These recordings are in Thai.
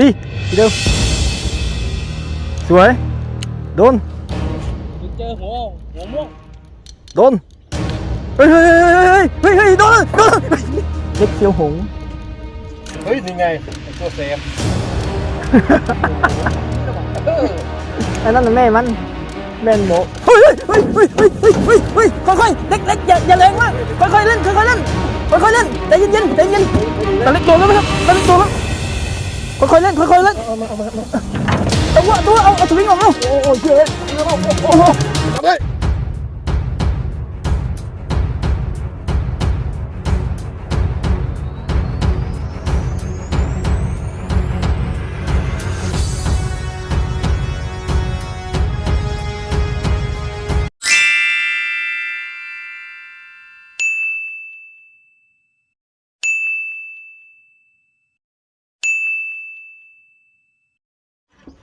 ตีทีเดียวสวยโดนเจอหัวหัวม่วงโดนเฮ้ยเฮ้ยเฮ้ยเฮ้ยเฮ้ยโดนโดนเล็กเขียวหงส์เฮ้ยนี่ไงไอ้ตัว เซฟเอออันนั้นน่ะแม่มันแม่นโมเฮ้ยเฮ้ยเฮ้ยเฮ้ยเฮ้ยเฮ้ยเฮ้ยค่อยๆเล็กเล็กอย่าอย่าแรงมากค่อยๆเล่นค่อยๆเล่นค่อยๆเล่นใจเย็นๆใจเย็นตะเล็กโดนแล้วไหมครับตะเล็กโดนแล้วค่อยๆเล่นค่อยๆเล่นตัวตัวเอาเอาสวิงออกเอาโอ้โหเจ๊โอ้โหเอาเล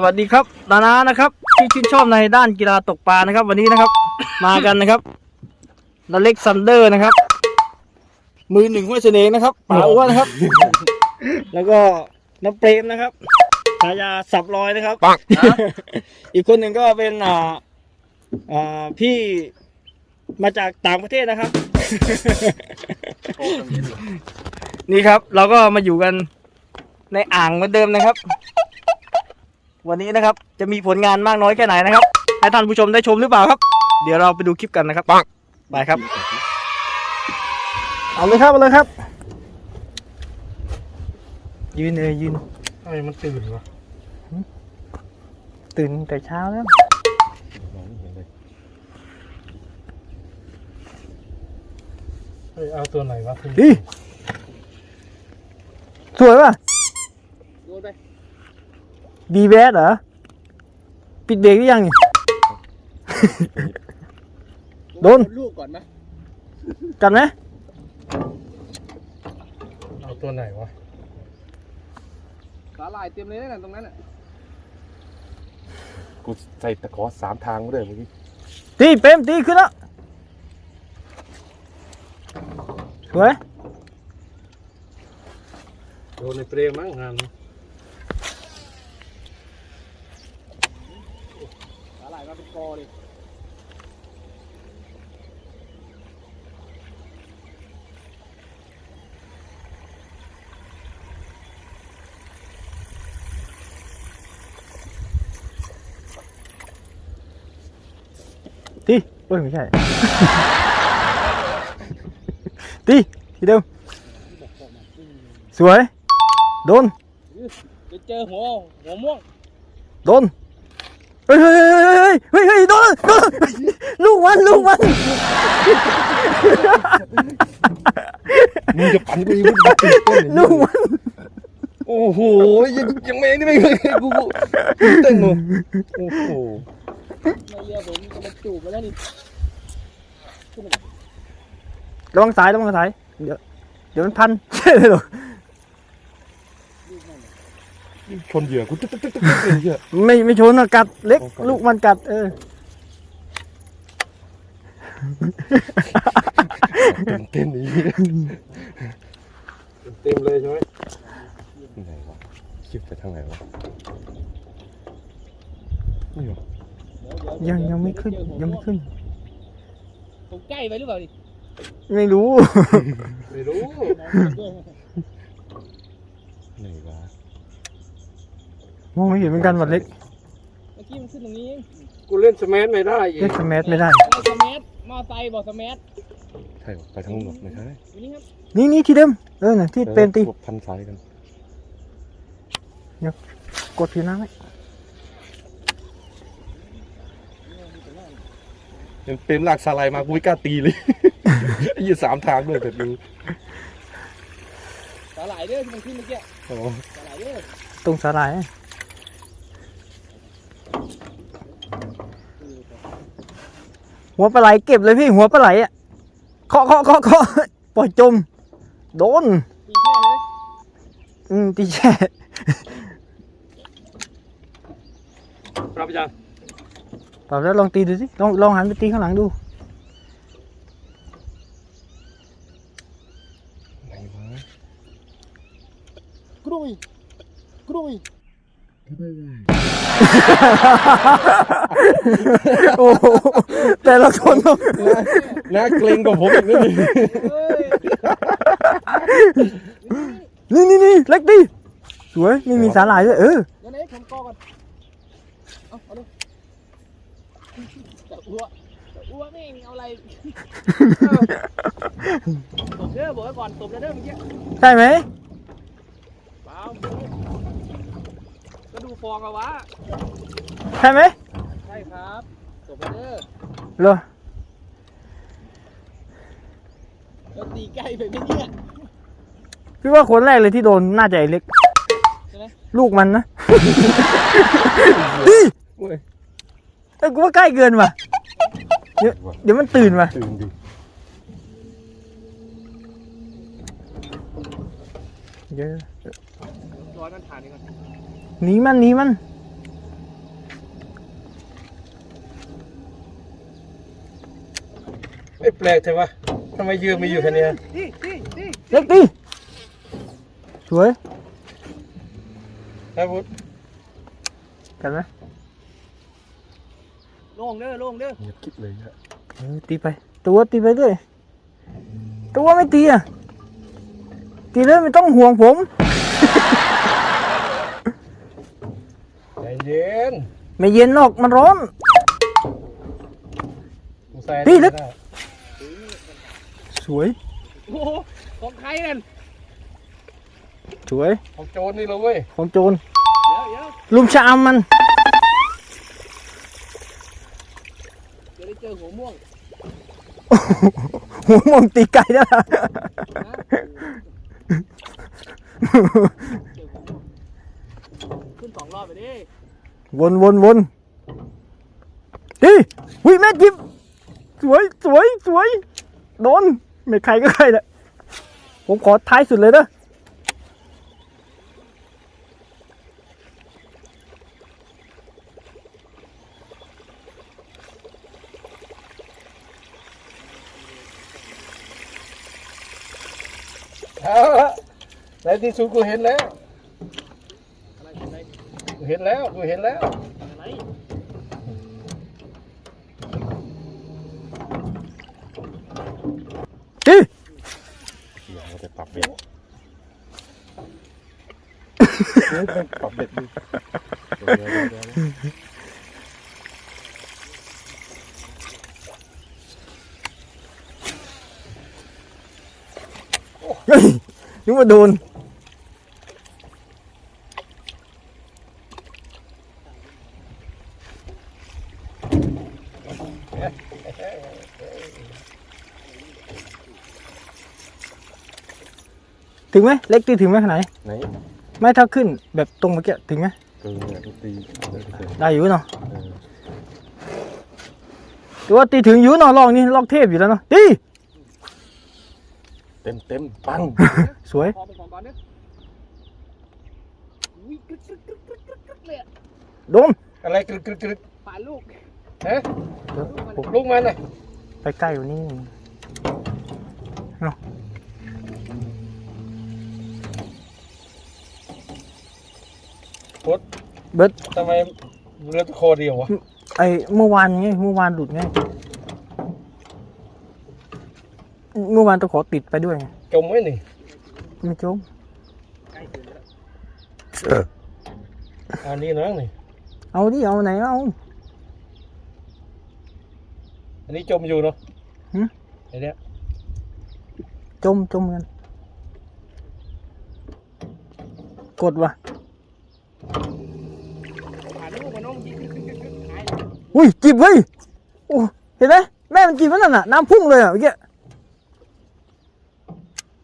สวัสดีครับดานานะครับที่ชื่นชอบในด้านกีฬาตกปลานะครับ วันนี้นะครับ มากันนะครับนเล็กซันเดอร์นะครับ มือหนึ่งห้วยเสน่ห์นะครับป่าอ้วนนะครับ แล้วก็น้ำเปรมนะครับฉายาสับลอยนะครับ อีกคนหนึ่งก็เป็นอ่าอ่าพี่มาจากต่างประเทศนะครับ นี่ครับ เราก็มาอยู่กันในอ่างเหมือนเดิมนะครับ วันนี้นะครับจะมีผลงานมากน้อยแค่ไหนนะครับ ให้ท่านผู้ชมได้ชมหรือเปล่าครับ เดี๋ยวเราไปดูคลิปกันนะครับปังไปครับ เอาเลยครับเอาเลยครับ ยืนเลยยืนทำไมมันตื่นวะตื่นแต่เช้าแล้วเฮ้ยเอาตัวไหนวะคุณดิสวยป่ะโดนไป บีแบดเหรอ ปิดเบรกหรือยังนี่ โดน ลูกก่อนไหมกันไหมเอาตัวไหนวะ สาหร่ายเต็มเลยนะตรงนั้นอะกูใส่ตะขอสามทางมาเลยเมื่อกี้ตีเปรมตีขึ้นแล้วสวย โดนในเปรมมั้งงานสาหร่ายมาเป็นกอเลยตีเอ้ยไม่ใช่ ตีทีเดียวสวย โดน ไปเจอหัวหัวม่วง โดน เฮ้ยเฮ้ยเฮ้ยเฮ้ยเฮ้ยโดนโดนลูกมันลูกมันมึงจะปั่นกูอีกมึงจะตื่นเต้นลูกมันโอ้โหยังยังไม่นี่ไม่เคยกูกูตื่นเต้นหนูโอ้โหในเรือผมจะมาจูบมาแล้วนี่ระวังสายระวังสายเดี๋ยวเดี๋ยวมันพันใช่เลยเหรอ ชนเหยื่อกูตึ๊กตึ๊กตึ๊กตึ๊กตึ๊กเหยื่อไม่ไม่ชนอะกัดเล็ก อ๋อกัด ลูกมันกัด เออ ตื่นเต้นนี้เต็มเลยใช่ไหมไหนวะคลิปไปทางไหนวะนี่เหรอยังยังไม่ขึ้น ยังไม่ขึ้น ผมใกล้ไปหรือเปล่าดิไม่รู้ ไม่รู้ไหนวะ มองไม่เห็นเหมือนกันวัดเล็กเมื่อกี้มันขึ้นตรงนี้เองกูเล่นสมัไม่ได้อีกเล็กสแมัไม่ได้ เอาสมัมอไซค์บอกสมัใช่ปะไปทางนู้นเหรอไม่ใช่อยู่นี่ครับนี่นี่ที่เดิมเออน่ะที่เป็นตีพวกพันสายกันกดผิวน้ำไว้ยังเต็มลากสไลด์มากูไม่กล้าตีเลย ไอ้ยี่สามทางด้วยแต่ดูสาหร่ายเด้อที่มันขึ้นเมื่อกี้อ๋อสาหร่ายเด้อตรงสาหร่าย หัวปลาไหลเก็บเลยพี่หัวปลาไหลอะเคาะเคาะเคาะเคาะปล่อยจม โดนตีแค่เลยอืมตีแช่ปรับยังเปล่าแล้วลองตีดูสิลองลองหันไปตีข้างหลังดูไหนวะกรุยกรุยโอ้โห แต่ละคนต้องน่าเกรงกว่าผมอีกนิดนึงนี่นี่นี่เล็กดิสวยไม่มีสาหร่ายด้วยเออเดี๋ยวนี้ผมกอก่อนเอาเอาดูจะอ้วกจะอ้วกนี่เอาอะไรตบเด้อบอกไว้ก่อนตบเด้อเมื่อกี้ใช่ไหมเปล่าก็ดูฟองเอาวะใช่ไหมใช่ครับตบเด้อ เหรอเราตีใกล้ไปไหมเนี่ยพี่ว่าคนแรกเลยที่โดนน่าจะไอ้เล็ก ใช่ไหมลูกมันนะดิโอ้ยเอ้ยกูว่าใกล้เกินว่ะเดี๋ยวเดี๋ยวมันตื่นว่ะตื่นดิเดี๋ยวร้อยมันผ่านนี่ก่อนหนีมันหนีมัน ไม่แปลกใช่ปะทำไมยืนไม่อยู่แค่เนี้ยนี่นี่นี่เล็กดิสวยครับพุทธกันไหมโล่งเด้อโล่งเด้อเงียบกิ๊บเลยฮะเออตีไป ตัวตีไปด้วย ตัวไม่ตีอะ ตีเลยไม่ต้องห่วงผมใจเย็นไม่เย็นหรอกมันร้อนสงสัยพี่ลึกได้ สวย โอ้โหของใครนั่น สวย ของโจรนี่เราเว้ย ของโจร เดี๋ยวเดี๋ยวลุมชามมันเดี๋ยวได้เจอหัวม่วงหัวมองตีไก่แล้วล่ะนะเจอหัวม่วงขึ้นสองรอบไปดิวนวนวนดิหุยแม่จิบสวยสวยสวยโดน ไม่ใครก็ใครแหละผมขอท้ายสุดเลยนะเอาละในที่สุดกูเห็นแล้ว กูเห็นแล้ว กูเห็นแล้ว อะไร ดิอย่ามาแต่ปรับเบ็ดเฮ้ยมันปรับเบ็ดดิเดี๋ยวเดี๋ยวเดี๋ยวเดี๋ยวเฮ้ยนึกว่าโดน ถึงไหมเล็กตีถึงไหมขนาดไหนไหนไม่ถ้าขึ้นแบบตรงเมื่อกี้ถึงไหมเกินเนี่ยทุกตีเออได้อยู่เนาะเออแต่ว่าตีถึงอยู่เนาะลอกนี้ลอกเทพอยู่แล้วเนาะตีเต็มเต็มปังสวยพอไปก่อนก่อนเด้ออุ้ยกรึ๊กกรึ๊กกรึ๊กกรึ๊กกรึ๊กกรึ๊กเลยอะโดนอะไรกรึกกรึกกรึกป่าลูกฮะเดี๋ยวผมลูกมันน่ะไปใกล้อยู่นี่พุ ทธเบิร์ดทำไมเรือตะโคเดียววะไอเมื่อวานไงเมื่อวานหลุดไงเมื่อวานตะขอติดไปด้วยไงจมไว้นี่ไม่จมใกล้ถึงแล้วอันนี้น้องนี่เอาดิเอาไหนเอาอันนี้จมอยู่เนาะหึไอเนี้ยจมจมกันกดว่ะ ผ่านลูกมันน้องยิงกรึ๊กกรึ๊กกรึ๊กกรึ๊กหายเลย อุ้ยจิบเว้ยโอ้เห็นไหมแม่มันจิบมันนั่นน่ะน้ำพุ่งเลยอะเมื่อกี้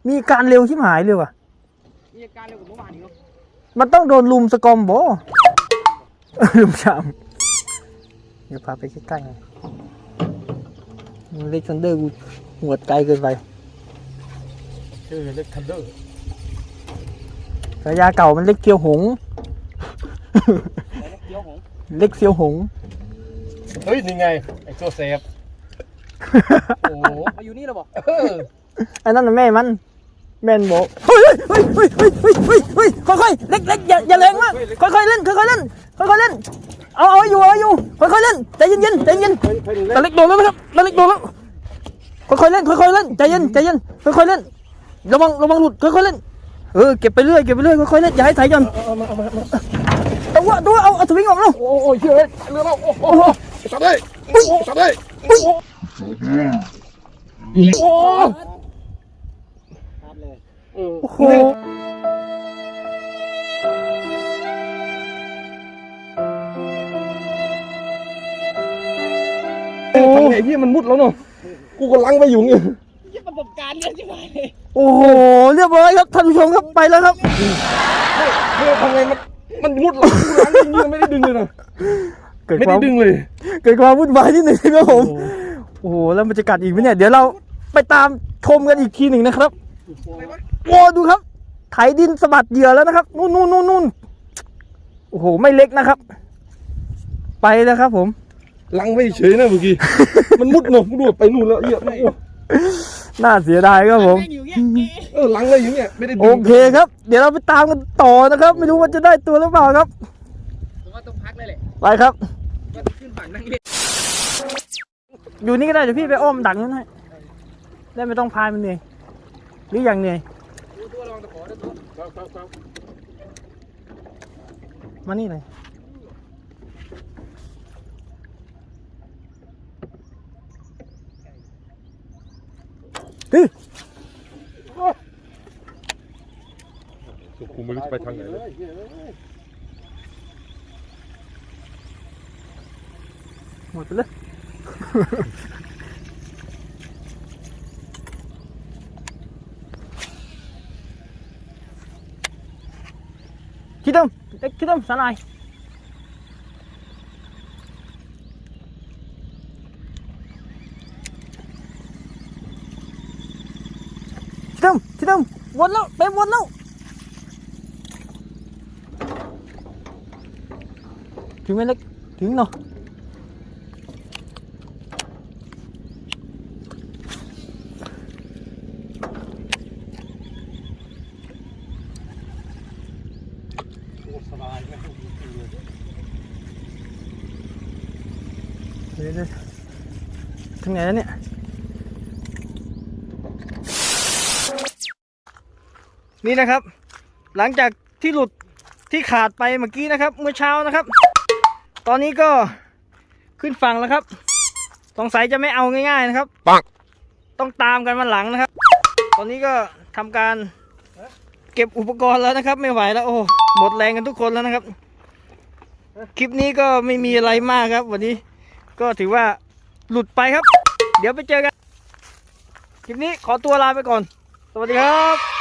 มีการเร็วชิบหายเลยว่ะมีอาการเร็วกว่าเมื่อวานอีกเนาะมันต้องโดนลุมสกอมบอลุมชามเดี๋ยวพาไปใกล้ๆหน่อยเล็กซันเดอร์กูหัวดไกลเกินไปชื่อเล็กทันเดอร์ฉายาเก่ามันเล็กเกียวหงแต่เกี้ยวของเล็กเซียวหง เฮ้ยนี่ไงไอตัวเซฟโอ้โหมาอยู่นี่แล้วบอกเอออันนั้นน่ะแม่มัน แม่นโมเฮ้ยเฮ้ยเฮ้ยเฮ้ยเฮ้ยเฮ้ยเฮ้ยค่อยๆเล็กเล็กอย่าอย่าแรงมากค่อยๆเล่นค่อยๆเล่นค่อยๆเล่นเอาเอาอยู่เอาอยู่ค่อยๆเล่นใจเย็นๆใจเย็นตะเล็กโดนแล้วไหมครับตะเล็กโดนแล้วค่อยๆเล่นค่อยๆเล่นใจเย็นใจเย็นค่อยๆเล่นระวังระวังหลุดค่อยๆเล่นเออเก็บไปเรื่อยเก็บไปเรื่อยค่อยๆเล่นอย่าให้ไถกันตัวตัวเอาเอาสวิงออกแล้วโอ้โหเชื่อเลยเรือเราโอ้โห จับได้จับได้อุ้ยโอ้ครับเลยเออโอ้โหทำไงพี่มันมุดแล้วเนาะกูก็ลังไปอยู่เงี้ยยี่ประสบการณ์เยอะใช่ไหมโอ้โหเรียบร้อยครับท่านผู้ชมครับไปแล้วครับเรือทำไงมันมันมุดหลังกูลังอย่างนี้ไม่ได้ดึงเลยนะ เกิดไม่คได้วามดึงเลยเกิดความวุ่นวายนิดหนึ่งครับผมโอ้โหแล้วมันจะกัดอีกไหมเนี่ยเดี๋ยวเราไปตามชมกันอีกทีหนึ่งนะครับโอ้ดูครับ ไถดินสะบัดเหยื่อแล้วนะครับนู่นนู่นนู่นนู่นโอ้โหไม่เล็กนะครับ ไปแล้วครับ ผม ลังไม่เฉยนะเมื่อกี้ มันมุดเนาะมุดไปนู่นแล้วเหี้ยโอ้โหน่าเสียดายครับผมแม่งอยู่เงี้ยเอ๊ะเออลังเลยอยู่เนี่ยไม่ได้ดึงโอเคครับ เดี๋ยวเราไปตามกันต่อนะครับ ไม่รู้ว่าจะได้ตัวหรือเปล่าครับ ไปครับว่าขึ้นฝั่งนั่งเล่นอยู่นี่ก็ได้เดี๋ยวพี่ไปอ้อมดักนั่นให้ได้ไม่ต้องพายมันเหนื่อยหรืออย่างเหนื่อยดูตัวลองตะขอดูตัวมานี่เลยเฮ้ยกูไม่รู้จะไปทางไหนเลย หมดไปเลยคิดดมเด็กคิดดมสาลายคิดดมคิดดมวนแล้วไปวนแล้วถึงไหมเล็กถึงเนาะ เดี๋ยวๆ ถึงไหนแล้วเนี่ย นี่นะครับ หลังจากที่หลุดที่ขาดไปเมื่อกี้นะครับ เมื่อเช้านะครับ ตอนนี้ก็ขึ้นฝั่งแล้วครับ สงสัยจะไม่เอาง่าย ๆนะครับ ปังต้องตามกันมาหลังนะครับ ตอนนี้ก็ทำการเก็บอุปกรณ์แล้วนะครับ ไม่ไหวแล้วโอ้หมดแรงกันทุกคนแล้วนะครับ คลิปนี้ก็ไม่มีอะไรมากครับ วันนี้ก็ถือว่าหลุดไปครับ เดี๋ยวไปเจอกัน คลิปนี้ขอตัวลาไปก่อน สวัสดีครับ